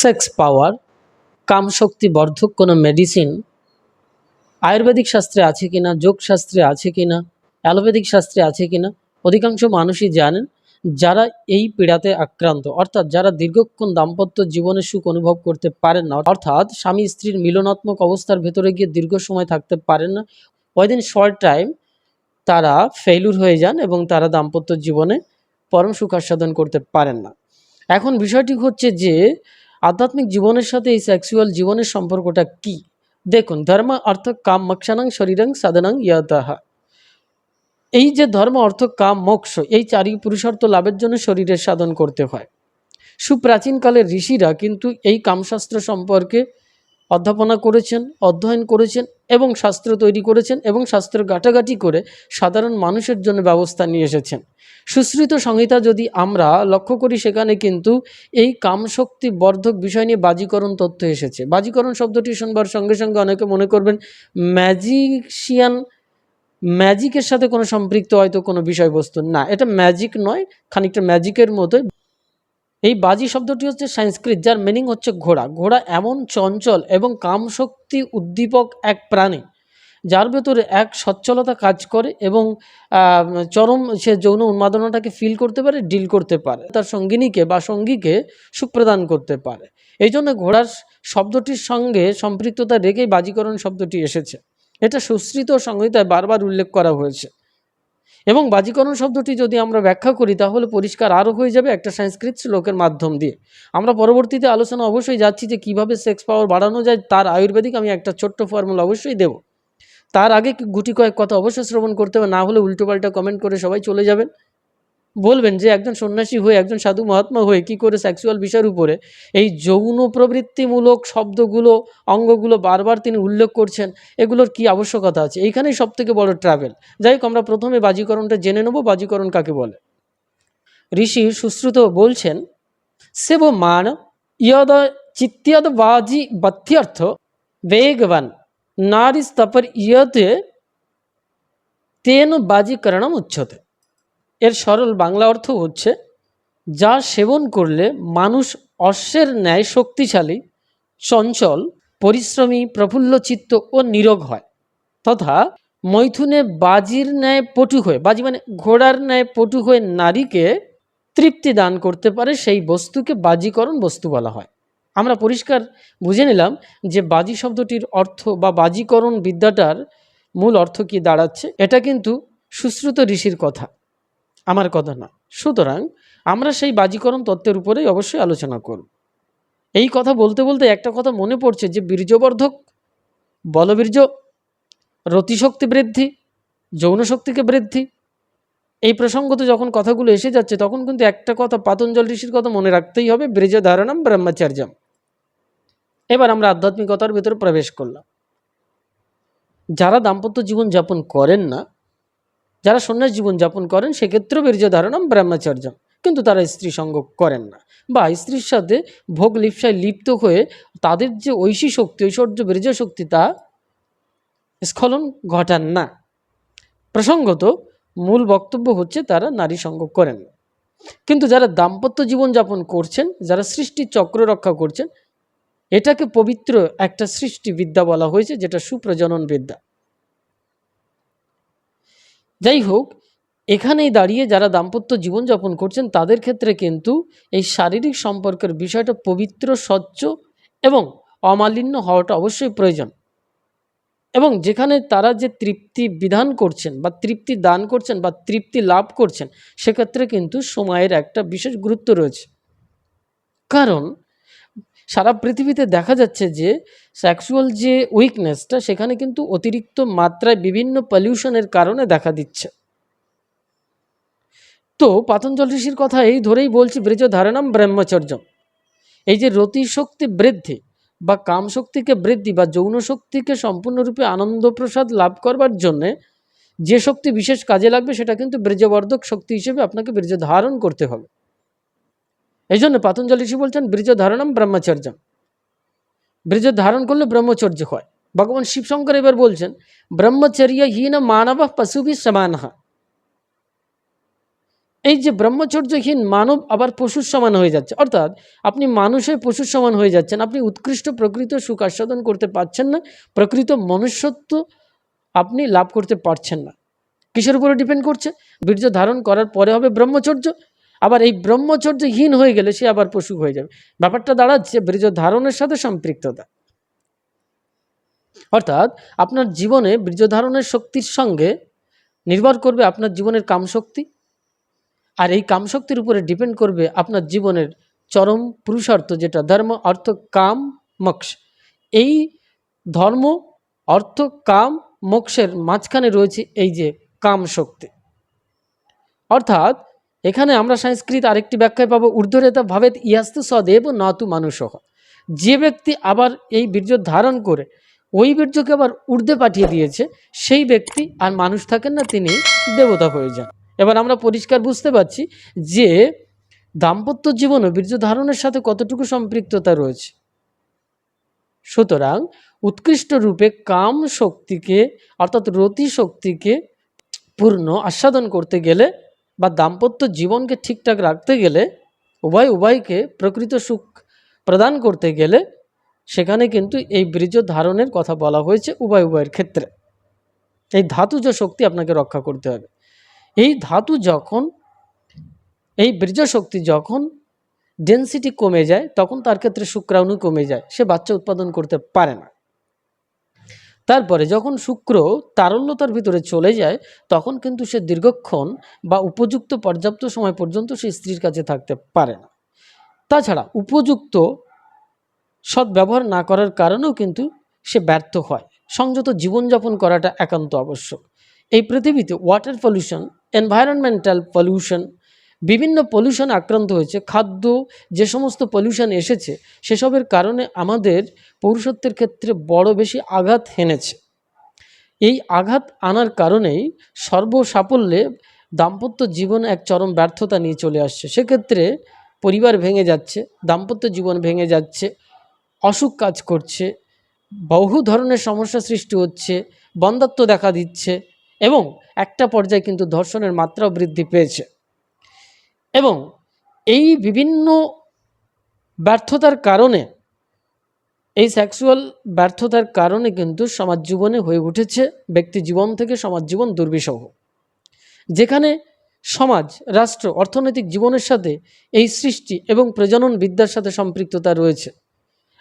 Sex পাওয়ার, কামশক্তি বর্ধক কোনো medicine Ayurvedic শাস্ত্রে আছে কিনা যোগ শাস্ত্রে আছে কিনা অ্যালোপ্যাথিক শাস্ত্রে আছে কিনা, অধিকাংশ মানুষই জানেন যারা এই পীড়াতে আক্রান্ত। অর্থাৎ যারা দীর্ঘক্ষণ দাম্পত্য জীবনে সুখ অনুভব করতে পারেন না, অর্থাৎ স্বামী স্ত্রীর মিলনাত্মক অবস্থার ভেতরে গিয়ে দীর্ঘ সময় থাকতে পারেন না, ওইদিন শর্ট টাইম তারা ফেইলুর হয়ে যান এবং তারা দাম্পত্য জীবনে পরম সুখ আস্বাদন করতে পারেন না। এখন বিষয়টি হচ্ছে যে আধ্যাত্মিক জীবনের সাথে এই সেক্সুয়াল জীবনের সম্পর্কটা কি? দেখুন, ধর্ম অর্থ কাম মক্ষানাং শরীরং সাধনাং ইয়াতাহা। এই যে ধর্ম অর্থ কাম মোক্ষ, এই চারি পুরুষার্থ লাভের জন্য শরীরের সাধন করতে হয়। সুপ্রাচীনকালের ঋষিরা কিন্তু এই কামশাস্ত্র সম্পর্কে অধ্যাপনা করেছেন, অধ্যয়ন করেছেন এবং শাস্ত্র তৈরি করেছেন এবং শাস্ত্র গাটাগাটি করে সাধারণ মানুষের জন্য ব্যবস্থা নিয়ে এসেছেন। সুশ্রুত সংহিতা যদি আমরা লক্ষ্য করি সেখানে কিন্তু এই কামশক্তি বর্ধক বিষয় নিয়ে বাজিকরণ তথ্য এসেছে। বাজিকরণ শব্দটি শুনবার সঙ্গে সঙ্গে অনেকে মনে করবেন, ম্যাজিশিয়ান, ম্যাজিকের সাথে কোনো সম্পৃক্ত হয়তো কোনো বিষয়বস্তু না। এটা ম্যাজিক নয়, খানিকটা ম্যাজিকের মতোই। এই বাজি শব্দটি হচ্ছে সংস্কৃত, যার মিনিং হচ্ছে ঘোড়া। ঘোড়া এমন চঞ্চল এবং কামশক্তি উদ্দীপক এক প্রাণী, যার ভেতরে এক সচ্ছলতা কাজ করে এবং চরম সে যৌন উন্মাদনাটাকে ফিল করতে পারে ডিল করতে পারে, তার সঙ্গিনীকে বা সঙ্গীকে সুখ প্রদান করতে পারে। এই জন্য ঘোড়ার শব্দটির সঙ্গে সম্পৃক্ততা রেখেই বাজিকরণ শব্দটি এসেছে। এটা সুশ্রিত সংহিতায় বারবার উল্লেখ করা হয়েছে। এবং বাজিকরণ শব্দটি যদি আমরা ব্যাখ্যা করি, তাহলে পরিষ্কার আরও হয়ে যাবে একটা সংস্কৃত শ্লোকের মাধ্যম দিয়ে। আমরা পরবর্তীতে আলোচনা অবশ্যই যাচ্ছি যে কীভাবে সেক্স পাওয়ার বাড়ানো যায়, তার আয়ুর্বেদিক আমি একটা ছোট্ট ফর্মুলা অবশ্যই দেব। তার আগে গুটি কয়েক কথা অবশ্যই শ্রবণ করতে হবে, না হলে উল্টোপাল্টা কমেন্ট করে সবাই চলে যাবেন। বলবেন যে একজন সন্ন্যাসী হয়ে, একজন সাধু মহাত্মা হয়ে কি করে সেক্সুয়াল বিষয়ের উপরে এই যৌন প্রবৃত্তিমূলক শব্দগুলো, অঙ্গগুলো বারবার তিনি উল্লেখ করছেন, এগুলোর কি আবশ্যকতা আছে? এইখানেই সব থেকে বড় ট্রাভেল যাই হোক, আমরা প্রথমে বাজিকরণটা জেনে নেব, বাজিকরণ কাকে বলে? ঋষি সুশ্রুত বলছেন সেব মান ইয়দ চিত্যদ বাজি বাত্যর্থ বেগবান নারীস্তপর ইয়তে তেন বাজিকরণম উচ্ছতে। এর সরল বাংলা অর্থ হচ্ছে, যা সেবন করলে মানুষ অশ্বের ন্যায় শক্তিশালী, চঞ্চল, পরিশ্রমী প্রফুল্লচিত্ত ও নিরোগ হয়। তথা, মৈথুনে বাজির ন্যায় পটু হয়ে, বাজি মানে ঘোড়ার ন্যায় পটু হয়ে নারীকে তৃপ্তি দান করতে পারে সেই বস্তুকে বাজিকরণ বস্তু বলা হয়। আমরা পরিষ্কার বুঝে নিলাম যে বাজি শব্দটির অর্থ বা বাজিকরণ বিদ্যাটার মূল অর্থ কি দাঁড়াচ্ছে, এটা কিন্তু সুশ্রুত ঋষির কথা। আমার কথা না। সুতরাং আমরা সেই বাজিকরণ তত্ত্বের উপরেই অবশ্যই আলোচনা করব। এই কথা বলতে বলতে একটা কথা মনে পড়ছে যে বীর্যবর্ধক, বলবীর্য, রতিশক্তি বৃদ্ধি যৌন শক্তিকে বৃদ্ধি, এই প্রসঙ্গত যখন কথাগুলো এসে যাচ্ছে তখন কিন্তু একটা কথা পাতঞ্জল ঋষির কথা মনে রাখতেই হবে ব্রিজ ধারণাম ব্রহ্মচার্যম। এবার আমরা আধ্যাত্মিকতার ভিতরে প্রবেশ করলাম। যারা দাম্পত্য জীবন যাপন করেন না যারা সন্ন্যাস জীবন যাপন করেন, সেক্ষেত্রেও বীর্য ধারণাম ব্রহ্মচর্য কিন্তু তারা স্ত্রী সঙ্গ করেন না বা স্ত্রীর সাথে ভোগ লিপ্সায় লিপ্ত হয়ে তাদের যে ঐশী শক্তি, ঐশ্বর্য বীর্য শক্তি তা স্খলন ঘটান না। প্রসঙ্গত, মূল বক্তব্য হচ্ছে তারা নারী সঙ্গ করেন না। কিন্তু যারা দাম্পত্য জীবন যাপন করছেন, যারা সৃষ্টির চক্র রক্ষা করছেন, এটাকে পবিত্র একটা সৃষ্টি বিদ্যা বলা হয়েছে, যেটা সুপ্রজনন বিদ্যা। যাই হোক, এখানেই দাঁড়িয়ে যারা দাম্পত্য জীবনযাপন করছেন, তাদের ক্ষেত্রে কিন্তু এই শারীরিক সম্পর্কের বিষয়টা পবিত্র, স্বচ্ছ এবং অমালিন্য হওয়াটা অবশ্যই প্রয়োজন। এবং যেখানে তারা যে তৃপ্তি বিধান করছেন বা তৃপ্তি দান করছেন বা তৃপ্তি লাভ করছেন, সেক্ষেত্রে কিন্তু সময়ের একটা বিশেষ গুরুত্ব রয়েছে। কারণ সারা পৃথিবীতে দেখা যাচ্ছে যে সেক্সুয়াল যে উইকনেসটা সেখানে কিন্তু অতিরিক্ত মাত্রায় বিভিন্ন পলিউশনের কারণে দেখা দিচ্ছে। তো পাতঞ্জল ঋষির কথা এই ধরেই বলছি ব্রজ ধারণাম ব্রহ্মচর্য এই যে রতি শক্তি বৃদ্ধি বা কাম শক্তিকে বৃদ্ধি বা যৌন শক্তিকে সম্পূর্ণরূপে আনন্দ প্রসাদ লাভ করবার জন্যে যে শক্তি বিশেষ কাজে লাগবে, সেটা কিন্তু বীর্যবর্ধক শক্তি হিসেবে আপনাকে বীর্য ধারণ করতে হবে। এই জন্য পাতঞ্জল ঋষি বলছেন বীর্য ধারণম ব্রহ্মচর্য বীর্য ধারণ করলে ব্রহ্মচর্য হয়। ভগবান শিবশঙ্কর এবার বলছেন, ব্রহ্মচর্য হীন মানব পশুভি সমান। এই যে ব্রহ্মচর্যহীন মানব আবার পশুর সমান হয়ে যাচ্ছে। অর্থাৎ আপনি মানুষের পশুর সমান হয়ে যাচ্ছেন, আপনি উৎকৃষ্ট প্রকৃত সুখ আস্বাদন করতে পারছেন না, প্রকৃত মনুষ্যত্ব আপনি লাভ করতে পারছেন না। কিসের উপরে ডিপেন্ড করছে? বীর্য ধারণ করার পরে হবে ব্রহ্মচর্য আবার এই ব্রহ্মচর্যহীন হয়ে গেলে সে আবার পশু হয়ে যাবে। ব্যাপারটা দাঁড়াচ্ছে বীর্য ধারণের সাথে সম্পৃক্ততা। অর্থাৎ আপনার জীবনে বীর্য ধারণের শক্তির সঙ্গে নির্ভর করবে আপনার জীবনের কামশক্তি, আর এই কামশক্তির উপরে ডিপেন্ড করবে আপনার জীবনের চরম পুরুষার্থ, যেটা ধর্ম, অর্থ, কাম, মোক্ষ। এই ধর্ম, অর্থ, কাম, মোক্ষের মাঝখানে রয়েছে এই যে কাম শক্তি অর্থাৎ এখানে আমরা সংস্কৃত আরেকটি ব্যাখ্যায় পাবো, ঊর্ধ্বরেতা ভাবেত ইয়াস্তু সদেব নতু মানুষ। যে ব্যক্তি আবার এই বীর্য ধারণ করে, ওই বীর্যকে আবার ঊর্ধ্বে পাঠিয়ে দিয়েছে, সেই ব্যক্তি আর মানুষ থাকেন না, তিনি দেবতা হয়ে যান। এবার আমরা পরিষ্কার বুঝতে পারছি যে দাম্পত্য জীবনে বীর্য ধারণের সাথে কতটুকু সম্পৃক্ততা রয়েছে। সুতরাং উৎকৃষ্ট রূপে কাম শক্তিকে, অর্থাৎ রতি শক্তিকে পূর্ণ আস্বাদন করতে গেলে বা দাম্পত্য জীবনকে ঠিকঠাক রাখতে গেলে উভয় উভয়কে প্রকৃত সুখ প্রদান করতে গেলে সেখানে কিন্তু এই বীর্য ধারণের কথা বলা হয়েছে উভয় উভয়ের ক্ষেত্রে। এই ধাতুজ শক্তি আপনাকে রক্ষা করতে হবে। এই ধাতু যখন, এই বীর্য শক্তি যখন ডেন্সিটি কমে যায়, তখন তার ক্ষেত্রে শুক্রাণু কমে যায়। সে বাচ্চা উৎপাদন করতে পারে না। তারপরে যখন শুক্র তারল্যতার ভিতরে চলে যায়, তখন কিন্তু সে দীর্ঘক্ষণ বা উপযুক্ত পর্যাপ্ত সময় পর্যন্ত সে স্ত্রীর কাছে থাকতে পারে না। তাছাড়া উপযুক্ত সদ্ব্যবহার না করার কারণেও কিন্তু সে ব্যর্থ হয়। সংযত জীবনযাপন করাটা একান্ত আবশ্যক। এই পৃথিবীতে ওয়াটার পলিউশন এনভায়রনমেন্টাল পলিউশন বিভিন্ন পলিউশন আক্রান্ত হয়েছে, খাদ্য, যে সমস্ত পলিউশন এসেছে, সেসবের কারণে আমাদের পৌরুষত্বের ক্ষেত্রে বড় বেশি আঘাত হেনেছে। এই আঘাত আনার কারণেই সর্বসাফল্যে দাম্পত্য জীবন এক চরম ব্যর্থতা নিয়ে চলে আসছে। সেক্ষেত্রে পরিবার ভেঙে যাচ্ছে, দাম্পত্য জীবন ভেঙে যাচ্ছে, অসুখ কাজ করছে, বহু ধরনের সমস্যা সৃষ্টি হচ্ছে বন্ধাত্ব দেখা দিচ্ছে এবং একটা পর্যায়ে কিন্তু ধর্ষণের মাত্রাও বৃদ্ধি পেয়েছে। এবং এই বিভিন্ন ব্যর্থতার কারণে, এই সেক্সুয়াল ব্যর্থতার কারণে কিন্তু সমাজ জীবনে হয়ে উঠেছে, ব্যক্তি জীবন থেকে সমাজ জীবন দুর্বিষহ। যেখানে সমাজ, রাষ্ট্র, অর্থনৈতিক জীবনের সাথে এই সৃষ্টি এবং প্রজনন বিদ্যার সাথে সম্পৃক্ততা রয়েছে।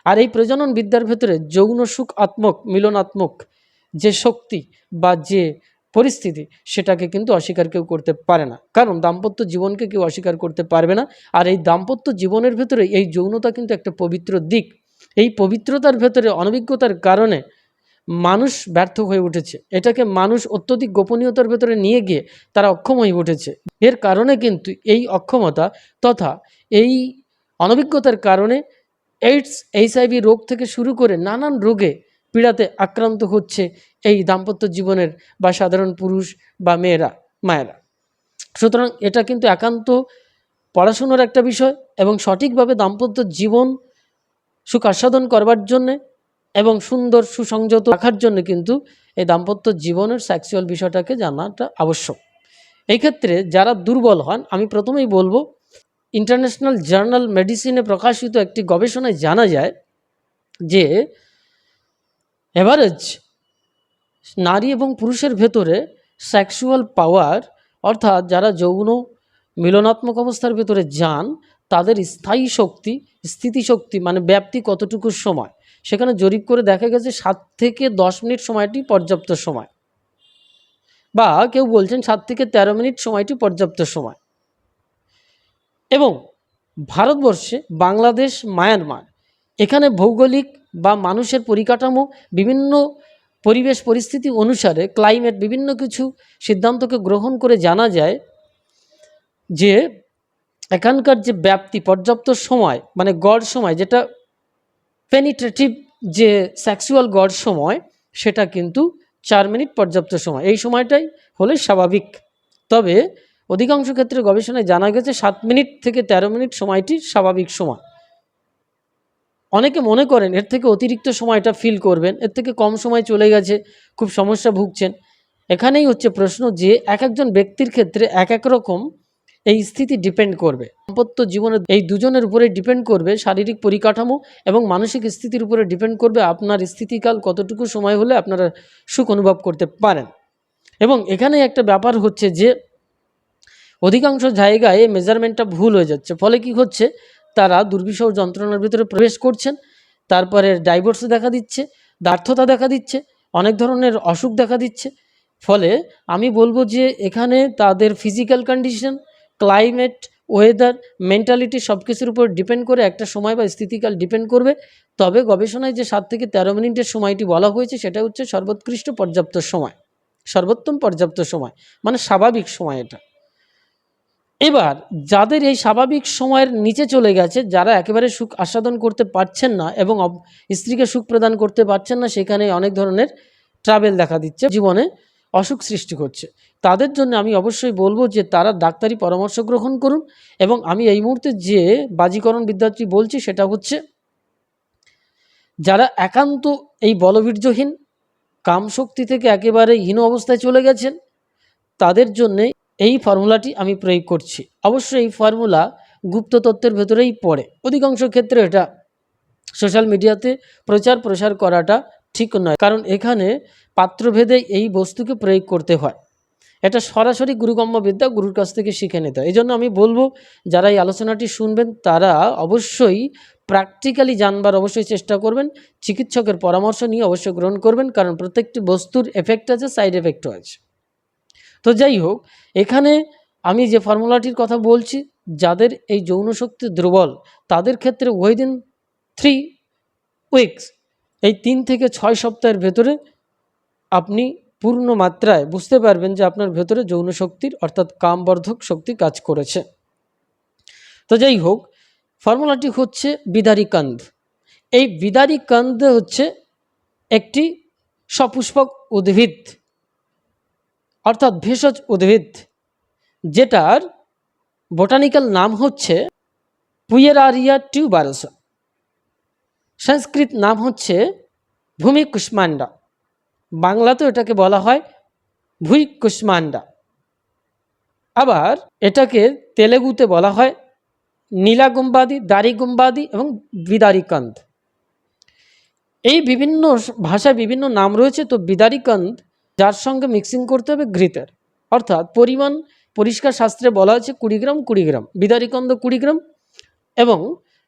আর এই প্রজনন বিদ্যার ভেতরে যৌন সুখ আত্মক, মিলনাত্মক যে শক্তি বা যে পরিস্থিতি, সেটাকে কিন্তু অস্বীকার কেউ করতে পারে না। কারণ দাম্পত্য জীবনকে কেউ অস্বীকার করতে পারবে না। আর এই দাম্পত্য জীবনের ভেতরে এই যৌনতা কিন্তু একটা পবিত্র দিক। এই পবিত্রতার ভেতরে অনভিজ্ঞতার কারণে মানুষ ব্যর্থ হয়ে উঠেছে। এটাকে মানুষ অত্যধিক গোপনীয়তার ভেতরে নিয়ে গিয়ে তারা অক্ষম হয়ে উঠেছে। এর কারণে কিন্তু এই অক্ষমতা তথা এই অনভিজ্ঞতার কারণে এইডস, এইচআইভি রোগ থেকে শুরু করে নানান রোগে পীড়াতে আক্রান্ত হচ্ছে। এই দাম্পত্য জীবনের বা সাধারণ পুরুষ বা মেয়েরা, মায়েরা। সুতরাং এটা কিন্তু একান্ত পড়াশুনোর একটা বিষয় এবং সঠিকভাবে দাম্পত্য জীবন সুখ আস্বাদন করবার জন্যে এবং সুন্দর সুসংযত রাখার জন্য কিন্তু এই দাম্পত্য জীবনের সেক্সুয়াল বিষয়টাকে জানাটা আবশ্যক। এই ক্ষেত্রে যারা দুর্বল হন, আমি প্রথমেই বলব ইন্টারন্যাশনাল জার্নাল মেডিসিনে প্রকাশিত একটি গবেষণায় জানা যায় যে এভারেজ নারী এবং পুরুষের ভেতরে সেক্সুয়াল পাওয়ার অর্থাৎ যারা যৌন মিলনাত্মক অবস্থার ভেতরে যান, তাদের স্থায়ী শক্তি, স্থিতিশক্তি মানে ব্যাপ্তি কতটুকু সময়? সেখানে জরিপ করে দেখা গেছে সাত থেকে দশ মিনিট সময়টি পর্যাপ্ত সময়। বা কেউ বলছেন সাত থেকে তেরো মিনিট সময়টি পর্যাপ্ত সময়। এবং ভারতবর্ষে বাংলাদেশ, মায়ানমার, এখানে ভৌগোলিক বা মানুষের পরিকাঠামো, বিভিন্ন পরিবেশ পরিস্থিতি অনুসারে ক্লাইমেট বিভিন্ন কিছু সিদ্ধান্তকে গ্রহণ করে জানা যায় যে এখানকার যে ব্যাপ্তি, পর্যাপ্ত সময় মানে গড় সময়, যেটা পেনিট্রেটিভ যে সেক্সুয়াল গড় সময়, সেটা কিন্তু চার মিনিট পর্যাপ্ত সময়। এই সময়টাই হলে স্বাভাবিক। তবে অধিকাংশ ক্ষেত্রে গবেষণায় জানা গেছে সাত মিনিট থেকে ১৩ মিনিট সময়টি স্বাভাবিক সময়। অনেকে মনে করেন এর থেকে অতিরিক্ত সময়টা ফিল করবেন, এর থেকে কম সময় চলে গেছে, খুব সমস্যা ভুগছেন। এখানেই হচ্ছে প্রশ্ন যে এক একজন ব্যক্তির ক্ষেত্রে এক এক রকম এই স্থিতি ডিপেন্ড করবে। দাম্পত্য জীবনে এই দুজনের উপরে ডিপেন্ড করবে শারীরিক পরিকাঠামো এবং মানসিক স্থিতির উপরে ডিপেন্ড করবে আপনার স্থিতিকাল কতটুকু সময় হলে আপনারা সুখ অনুভব করতে পারেন। এবং এখানে একটা ব্যাপার হচ্ছে যে অধিকাংশ জায়গায় মেজারমেন্টটা ভুল হয়ে যাচ্ছে। ফলে কি হচ্ছে? তারা দুর্বিষহ যন্ত্রণার ভিতরে প্রবেশ করছেন, তারপরে ডাইভোর্স দেখা দিচ্ছে দার্থতা দেখা দিচ্ছে, অনেক ধরনের অসুখ দেখা দিচ্ছে। ফলে আমি বলব যে এখানে তাদের physical condition climate weather mentality সব কিছুর উপর ডিপেন্ড করে একটা সময় বা স্থিতিকাল ডিপেন্ড করবে। তবে গবেষণায় যে সাত থেকে তেরো মিনিটের সময়টি বলা হয়েছে সেটা হচ্ছে সর্বোৎকৃষ্ট পর্যাপ্ত সময়, সর্বোত্তম পর্যাপ্ত সময় মানে স্বাভাবিক সময় এটা। এবার যাদের এই স্বাভাবিক সময়ের নিচে চলে গেছে, যারা একেবারে সুখ আস্বাদন করতে পারছেন না এবং স্ত্রীকে সুখ প্রদান করতে পারছেন না, সেখানে অনেক ধরনের ট্রাভেল দেখা দিচ্ছে, জীবনে অসুখ সৃষ্টি করছে। তাদের জন্য আমি অবশ্যই বলব যে তারা ডাক্তারি পরামর্শ গ্রহণ করুন এবং আমি এই মুহূর্তে যে বাজিকরণ বিদ্যার্থী বলছি সেটা হচ্ছে, যারা একান্ত এই বলবীর্যহীন, কামশক্তি থেকে একেবারে হীন অবস্থায় চলে গেছেন, তাদের জন্যে এই ফর্মুলাটি আমি প্রয়োগ করছি। অবশ্যই এই ফর্মুলা গুপ্ত তত্ত্বের ভেতরেই পড়ে। অধিকাংশ ক্ষেত্রে এটা সোশ্যাল মিডিয়াতে প্রচার প্রসার করাটা ঠিক নয়, কারণ এখানে পাত্রভেদে এই বস্তুকে প্রয়োগ করতে হয়। এটা সরাসরি গুরুগম্য বিদ্যা গুরুর কাছ থেকে শিখে নিতে হয়। এই জন্য আমি বলব, যারা এই আলোচনাটি শুনবেন, তারা অবশ্যই প্র্যাকটিক্যালি জানবার অবশ্যই চেষ্টা করবেন। চিকিৎসকের পরামর্শ নিয়ে অবশ্যই গ্রহণ করবেন, কারণ প্রত্যেকটি বস্তুর এফেক্ট আছে সাইড এফেক্টও আছে। তো যাই হোক, এখানে আমি যে ফর্মুলাটির কথা বলছি, যাদের এই যৌন শক্তি দুর্বল, তাদের ক্ষেত্রে উইদিন থ্রি উইকস এই তিন থেকে ছয় সপ্তাহের ভেতরে আপনি পূর্ণ মাত্রায় বুঝতে পারবেন যে আপনার ভেতরে যৌন শক্তির অর্থাৎ কামবর্ধক শক্তি কাজ করেছে। তো যাই হোক, ফর্মুলাটি হচ্ছে বিদারি কান্ধ এই বিদারি কান্ধ হচ্ছে একটি সপুষ্পক উদ্ভিদ। অর্থাৎ ভেষজ উদ্ভিদ, যেটার বোটানিক্যাল নাম হচ্ছে পুয়েরারিয়া টিউবারস সংস্কৃত নাম হচ্ছে ভূমি কুষ্মান্ডা বাংলাতেও এটাকে বলা হয় ভুই কুষ্মান্ডা আবার এটাকে তেলেগুতে বলা হয় নীলাগুম্বাদি, দাড়িগুম্বাদি এবং বিদারিকান্দ। এই বিভিন্ন ভাষায় বিভিন্ন নাম রয়েছে, তো বিদারিকান্দ যার সঙ্গে মিক্সিং করতে হবে ঘৃতের অর্থাৎ পরিমাণ পরিষ্কার শাস্ত্রে বলা হচ্ছে কুড়ি গ্রাম কুড়ি গ্রাম বিদারিকন্দ কুড়ি গ্রাম এবং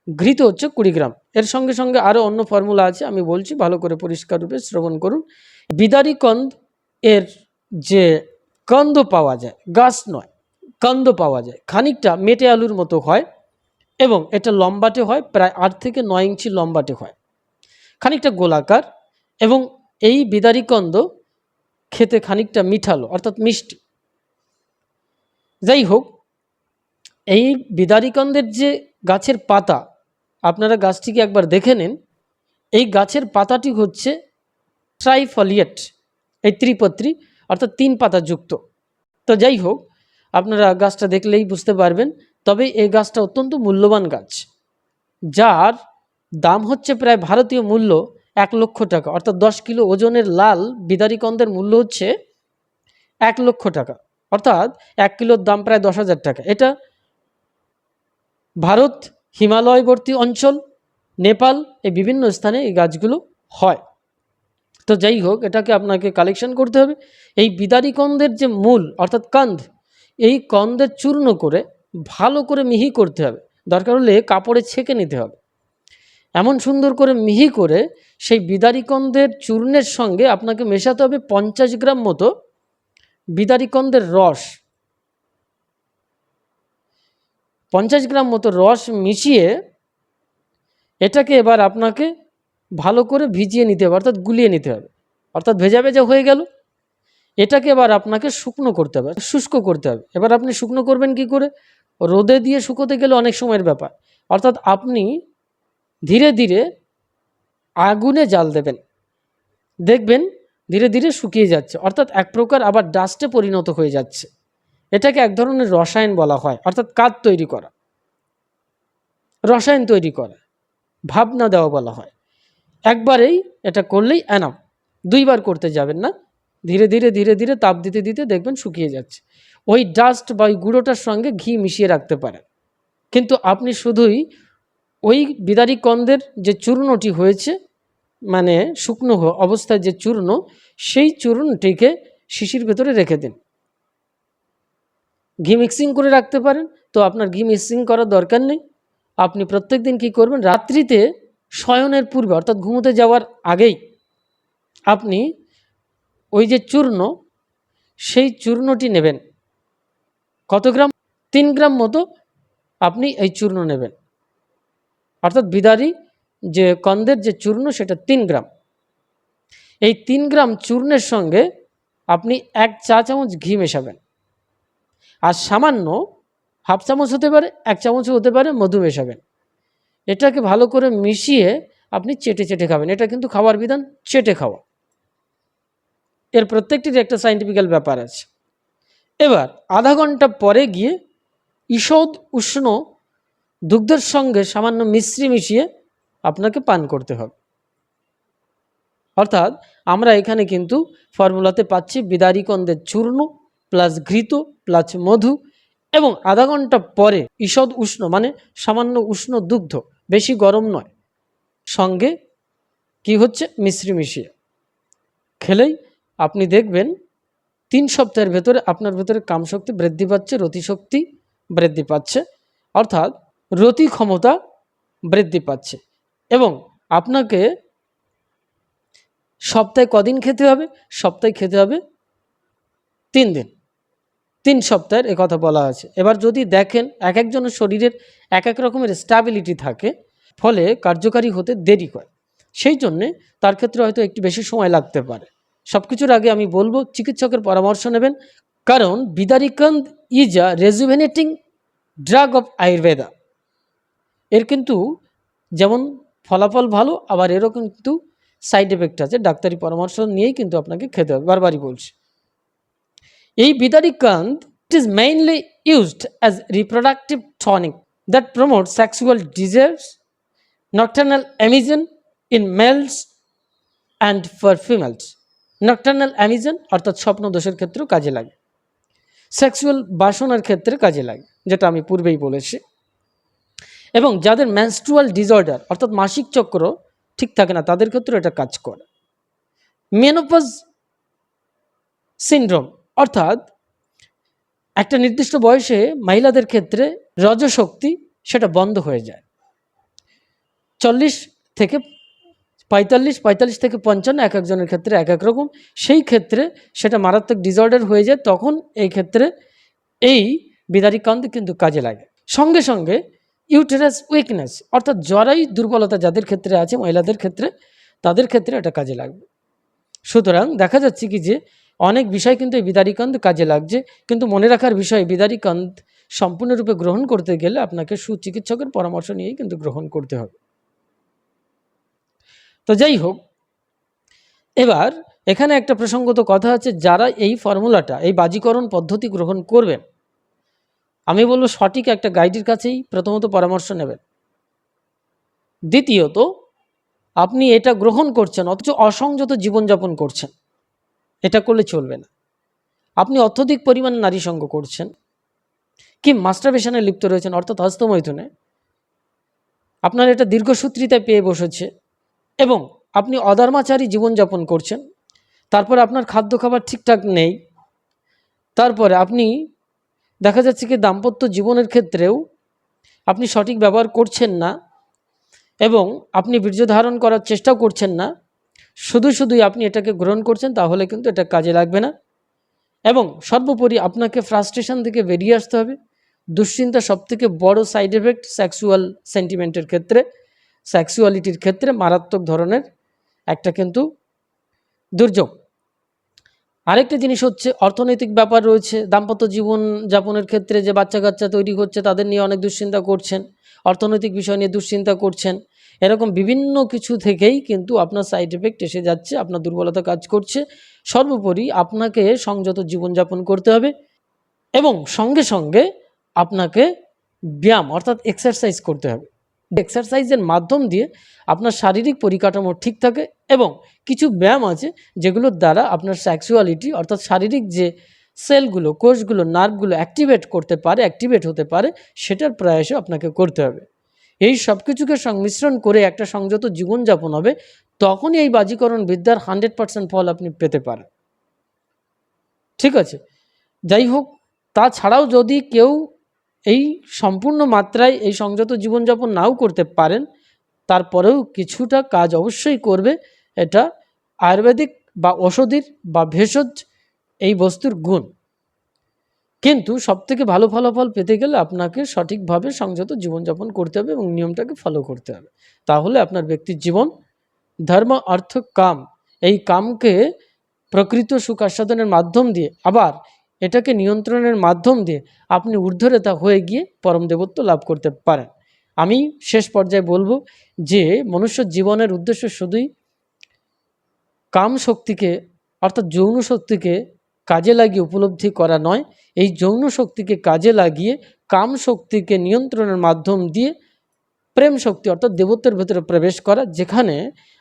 ঘৃত হচ্ছে কুড়ি গ্রাম এর সঙ্গে সঙ্গে আরও অন্য ফর্মুলা আছে, আমি বলছি, ভালো করে পরিষ্কার রূপে শ্রবণ করুন। বিদারিকন্দ এর যে কন্দ পাওয়া যায়, গাছ নয় কন্দ পাওয়া যায়, খানিকটা মেটে আলুর মতো হয় এবং এটা লম্বাটে হয়, প্রায় আট থেকে নয় ইঞ্চি লম্বাটে হয়। খানিকটা গোলাকার এবং এই বিদারিকন্দ খেতে খানিকটা মিঠালো, অর্থাৎ মিষ্টি। যাই হোক, এই বিদারিকন্দের যে গাছের পাতা, আপনারা গাছটিকে একবার দেখে নিন। এই গাছের পাতাটি হচ্ছে ট্রাইফলিয়েট, এই ত্রিপত্রী, অর্থাৎ তিন পাতা যুক্ত। তো যাই হোক, আপনারা গাছটা দেখলেই বুঝতে পারবেন, তবে এই গাছটা অত্যন্ত মূল্যবান গাছ, যার দাম হচ্ছে প্রায় ভারতীয় মূল্য এক লক্ষ টাকা, অর্থাৎ দশ কিলো ওজনের লাল বিদারিকন্দের মূল্য হচ্ছে এক লক্ষ টাকা, অর্থাৎ এক কিলোর দাম প্রায় দশ হাজার টাকা। এটা ভারত হিমালয়বর্তী অঞ্চল, নেপাল, এই বিভিন্ন স্থানে এই গাছগুলো হয়। তো যাই হোক, এটাকে আপনাকে কালেকশন করতে হবে। এই বিদারিকন্দের যে মূল, অর্থাৎ কান্ধ এই কন্দের চূর্ণ করে ভালো করে মিহি করতে হবে। দরকার হলে কাপড়ে ছেঁকে নিতে হবে। এমন সুন্দর করে মিহি করে সেই বিদারিকন্দের চূর্ণের সঙ্গে আপনাকে মেশাতে হবে পঞ্চাশ গ্রাম মতো বিদারিকন্দের রস। পঞ্চাশ গ্রাম মতো রস মিশিয়ে এটাকে এবার আপনাকে ভালো করে ভিজিয়ে নিতে হবে, অর্থাৎ গুলিয়ে নিতে হবে। অর্থাৎ ভেজা ভেজা হয়ে গেল। এটাকে এবার আপনাকে শুকনো করতে হবে, শুষ্ক করতে হবে। এবার আপনি শুকনো করবেন কি করে? রোদে দিয়ে শুকোতে গেলে অনেক সময়ের ব্যাপার। অর্থাৎ আপনি ধীরে ধীরে আগুনে জাল দেবেন। দেখবেন ধীরে ধীরে শুকিয়ে যাচ্ছে। অর্থাৎ এক প্রকার আবার ডাস্টে পরিণত হয়ে যাচ্ছে। এটাকে এক ধরনের রসায়ন বলা হয়। অর্থাৎ কাঠ তৈরি করা। রসায়ন তৈরি করা। ভাবনা দেওয়া বলা হয়। একবারেই এটা করলেই অ্যানাম দুইবার করতে যাবেন না। ধীরে ধীরে ধীরে ধীরে তাপ দিতে দিতে দেখবেন শুকিয়ে যাচ্ছে। ওই ডাস্ট বা ওই গুঁড়োটার সঙ্গে ঘি মিশিয়ে রাখতে পারেন। কিন্তু আপনি শুধুই ওই বিদারি কন্দের যে চূর্ণটি হয়েছে মানে শুকনো অবস্থায় যে চূর্ণ, সেই চূর্ণটিকে শিশির ভেতরে রেখে দিন। ঘি মিক্সিং করে রাখতে পারেন, তো আপনার ঘি মিক্সিং করার দরকার নেই। আপনি প্রত্যেক দিন কী করবেন? রাত্রিতে শয়নের পূর্বে, অর্থাৎ ঘুমোতে যাওয়ার আগেই আপনি ওই যে চূর্ণ, সেই চূর্ণটি নেবেন। কত গ্রাম? তিন গ্রাম মতো আপনি এই চূর্ণ নেবেন। অর্থাৎ বিদারি যে কন্দের যে চূর্ণ সেটা তিন গ্রাম। এই তিন গ্রাম চূর্ণের সঙ্গে আপনি এক চা চামচ ঘি মেশাবেন। আর সামান্য হাফ চামচ হতে পারে, এক চামচও হতে পারে মধু মেশাবেন। এটাকে ভালো করে মিশিয়ে আপনি চেটে চেটে খাবেন। এটা কিন্তু খাওয়ার বিধান চেটে খাওয়া। এর প্রত্যেকটির একটা সাইন্টিফিক্যাল ব্যাপার আছে। এবার আধা ঘণ্টা পরে গিয়ে ঈষদ উষ্ণ দুগ্ধের সঙ্গে সামান্য মিশ্রি মিশিয়ে আপনাকে পান করতে হবে। অর্থাৎ আমরা এখানে কিন্তু ফর্মুলাতে পাচ্ছি বিদারিকন্দের চূর্ণ প্লাস ঘৃত প্লাস মধু এবং আধা ঘণ্টা পরে ঈষদ উষ্ণ মানে সামান্য উষ্ণ দুগ্ধ, বেশি গরম নয়। সঙ্গে কি হচ্ছে? মিশ্রি মিশিয়ে। খেলেই আপনি দেখবেন তিন সপ্তাহের ভেতরে আপনার ভেতরে কামশক্তি বৃদ্ধি পাচ্ছে, রতিশক্তি বৃদ্ধি পাচ্ছে, অর্থাৎ রতি ক্ষমতা বৃদ্ধি পাচ্ছে। এবং আপনাকে সপ্তাহে কদিন খেতে হবে? সপ্তাহে খেতে হবে তিন দিন। তিন সপ্তাহের কথা বলা আছে। এবার যদি দেখেন এক একজনের শরীরের এক এক রকমের স্ট্যাবিলিটি থাকে, ফলে কার্যকারী হতে দেরি হয় সেই জন্যে তার ক্ষেত্রে হয়তো একটু বেশি সময় লাগতে পারে। সব কিছুর আগে আমি বলব, চিকিৎসকের পরামর্শ নেবেন। কারণ vidarikand is a rejuvenating drug of Ayurveda এর কিন্তু যেমন ফলাফল ভালো, আবার এরও কিন্তু সাইড এফেক্ট আছে। ডাক্তারি পরামর্শ নিয়েই কিন্তু আপনাকে খেতে হবে। বারবারই বলছি। এই vidarikand it is mainly used as reproductive tonic that promote sexual desires nocturnal emission in males and for females nocturnal emission অর্থাৎ স্বপ্ন দোষের ক্ষেত্রেও কাজে লাগে। সেক্সুয়াল বাসনার ক্ষেত্রে কাজে লাগে, যেটা আমি পূর্বেই বলেছি। এবং যাদের ম্যানস্ট্রুয়াল ডিসঅর্ডার অর্থাৎ মাসিক চক্র ঠিক থাকে না, তাদের ক্ষেত্রে এটা কাজ করে। মেনোপজ সিন্ড্রোম অর্থাৎ একটা নির্দিষ্ট বয়সে মহিলাদের ক্ষেত্রে রজশক্তি সেটা বন্ধ হয়ে যায়। চল্লিশ থেকে পঁয়তাল্লিশ পঁয়তাল্লিশ থেকে পঞ্চান্ন এক একজনের ক্ষেত্রে এক এক রকম। সেই ক্ষেত্রে সেটা মারাত্মক ডিসঅর্ডার হয়ে যায়, তখন এই ক্ষেত্রে এই বিদারিকান্ত কিন্তু কাজে লাগে। সঙ্গে সঙ্গে ইউটেরাস উইকনেস, অর্থাৎ জরাই দুর্বলতা যাদের ক্ষেত্রে আছে, মহিলাদের ক্ষেত্রে, তাদের ক্ষেত্রে এটা কাজে লাগবে। সুতরাং দেখা যাচ্ছে কি যে, অনেক বিষয় কিন্তু এই বিদারিকান্ত কাজে লাগছে, কিন্তু মনে রাখার বিষয়, বিদারিকান্ত সম্পূর্ণরূপে গ্রহণ করতে গেলে আপনাকে সুচিকিৎসকের পরামর্শ নিয়েই কিন্তু গ্রহণ করতে হবে। তো যাই হোক, এবার এখানে একটা প্রসঙ্গত কথা আছে, যারা এই ফর্মুলাটা, এই বাজিকরণ পদ্ধতি গ্রহণ করবেন আমি বলব সঠিক একটা গাইডের কাছেই প্রথমত পরামর্শ নেবেন। দ্বিতীয়ত, আপনি এটা গ্রহণ করছেন, অথচ অসংযত জীবনযাপন করছেন। এটা করলে চলবে না। আপনি অত্যধিক পরিমাণ নারী সঙ্গ করছেন, কি মাস্টারবেশনে লিপ্ত রয়েছেন, অর্থাৎ হস্তমৈথুনে। আপনার এটা দীর্ঘসূত্রিতায় পেয়ে বসেছে এবং আপনি অধর্মাচারী জীবনযাপন করছেন। তারপরে আপনার খাদ্য খাবার ঠিকঠাক নেই। তারপরে আপনি দেখা যাচ্ছে কি দাম্পত্য জীবনের ক্ষেত্রেও আপনি সঠিক ব্যবহার করছেন না এবং আপনি বীর্য ধারণ করার চেষ্টাও করছেন না। শুধু শুধুই আপনি এটাকে গ্রহণ করছেন, তাহলে কিন্তু এটা কাজে লাগবে না। এবং সর্বোপরি আপনাকে ফ্রাস্ট্রেশন থেকে বেরিয়ে আসতে হবে। দুশ্চিন্তা সবথেকে বড় সাইড এফেক্ট সেক্সুয়াল সেন্টিমেন্টের ক্ষেত্রে সেক্সুয়ালিটির ক্ষেত্রে মারাত্মক ধরনের একটা কিন্তু দুর্যোগ। আরেকটা জিনিস হচ্ছে, অর্থনৈতিক ব্যাপার রয়েছে। দাম্পত্য জীবন যাপনের ক্ষেত্রে যে বাচ্চা কাচ্চা তৈরি হচ্ছে, তাদের নিয়ে অনেক দুশ্চিন্তা করছেন, অর্থনৈতিক বিষয় নিয়ে দুশ্চিন্তা করছেন। এরকম বিভিন্ন কিছু থেকেই কিন্তু আপনার সাইড এফেক্ট এসে যাচ্ছে, আপনার দুর্বলতা কাজ করছে। সর্বোপরি আপনাকে সংযত জীবনযাপন করতে হবে এবং সঙ্গে সঙ্গে আপনাকে ব্যায়াম অর্থাৎ এক্সারসাইজ করতে হবে। এক্সারসাইজের মাধ্যম দিয়ে আপনার শারীরিক পরিকাঠামো ঠিক থাকে এবং কিছু ব্যায়াম আছে যেগুলোর দ্বারা আপনার সেক্সুয়ালিটি অর্থাৎ শারীরিক যে সেলগুলো কোষগুলো নার্ভগুলো অ্যাক্টিভেট করতে পারে অ্যাক্টিভেট হতে পারে, সেটার প্রয়াসও আপনাকে করতে হবে। এই সব কিছুকে সংমিশ্রণ করে একটা সংযত জীবনযাপন হবে, তখনই এই বাজিকরণ বিদ্যার হান্ড্রেড পার্সেন্ট ফল আপনি পেতে পারেন। ঠিক আছে? যাই হোক, তাছাড়াও যদি কেউ এই সম্পূর্ণ মাত্রায় এই সংযত জীবনযাপন নাও করতে পারেন, তারপরেও কিছুটা কাজ অবশ্যই করবে। এটা আয়ুর্বেদিক বা ওষুধির বা ভেষজ এই বস্তুর গুণ। কিন্তু সবথেকে ভালো ফলাফল পেতে গেলে আপনাকে সঠিকভাবে সংযত জীবনযাপন করতে হবে এবং নিয়মটাকে ফলো করতে হবে। তাহলে আপনার ব্যক্তির জীবন, ধর্ম, অর্থ, কাম, এই কামকে প্রকৃত সুখ আস্বাদনের মাধ্যম দিয়ে আবার এটাকে নিয়ন্ত্রণের মাধ্যম দিয়ে আপনি ঊর্ধ্বরেতা হয়ে গিয়ে পরম দেবত্ব লাভ করতে পারেন। আমি শেষ পর্যায়ে বলব যে, মনুষ্য জীবনের উদ্দেশ্য শুধুই কাম শক্তিকে, অর্থাৎ যৌন শক্তিকে কাজে লাগিয়ে উপলব্ধি করা নয়, এই যৌন শক্তিকে কাজে লাগিয়ে কাম শক্তিকে নিয়ন্ত্রণের মাধ্যম দিয়ে প্রেম শক্তি অর্থাৎ দেবত্বের ভেতরে প্রবেশ করা, যেখানে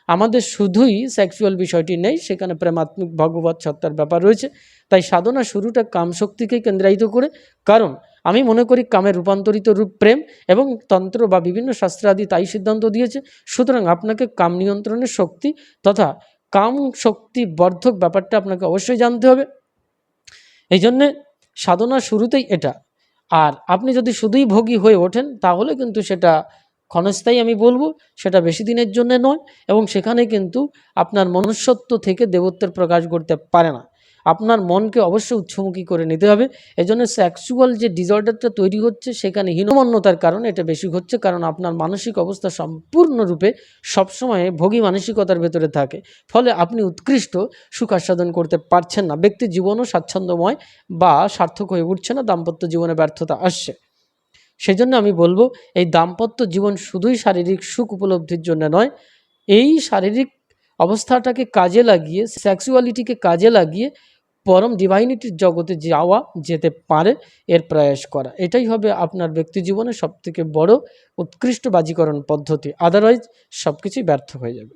আমাদের শুধুই সেক্সুয়াল বিষয়টি নেই, সেখানে প্রেমাত্মিক ভগবত সত্তার ব্যাপার রয়েছে। তাই সাধনা শুরুটা কাম শক্তিকে কেন্দ্রায়িত করে। কারণ আমি মনে করি কামের রূপান্তরিত রূপ প্রেম এবং তন্ত্র বা বিভিন্ন শাস্ত্রাদি তাই সিদ্ধান্ত দিয়েছে। সুতরাং আপনাকে কাম নিয়ন্ত্রণের শক্তি তথা কাম শক্তি বর্ধক ব্যাপারটা আপনাকে অবশ্যই জানতে হবে। এই জন্যে সাধনা শুরুতেই এটা। আর আপনি যদি শুধুই ভোগী হয়ে ওঠেন, তাহলে কিন্তু সেটা ক্ষণস্থায়ী আমি বলব, সেটা বেশি দিনের জন্য নয় এবং সেখানে কিন্তু আপনার মনুষ্যত্ব থেকে দেবত্বের প্রকাশ করতে পারে না। আপনার মনকে অবশ্যই উচ্চমুখী করে নিতে হবে। এজন্য সেক্সুয়াল যে ডিসঅর্ডারটা তৈরি হচ্ছে, সেখানে হীনমন্যতার কারণে এটা বেশি হচ্ছে কারণ আপনার মানসিক অবস্থা সম্পূর্ণরূপে সবসময় ভোগী মানসিকতার ভেতরে থাকে। ফলে আপনি উৎকৃষ্ট, সুখ আস্বাদন করতে পারছেন না। ব্যক্তি জীবনও স্বাচ্ছন্দ্যময় বা সার্থক হয়ে উঠছে না, দাম্পত্য জীবনে ব্যর্থতা আসছে। সেই জন্য আমি বলব, এই দাম্পত্য জীবন শুধুই শারীরিক সুখ উপলব্ধির জন্য নয়, এই শারীরিক অবস্থাটাকে কাজে লাগিয়ে সেক্সুয়ালিটিকে কাজে লাগিয়ে পরম ডিভাইনিটির জগতে যাওয়া, যেতে পারে, এর প্রয়াস করা। এটাই হবে আপনার ব্যক্তি জীবনে সবথেকে বড় উৎকৃষ্ট বাজিকরণ পদ্ধতি। আদারওয়াইজ সব কিছুই ব্যর্থ হয়ে যাবে।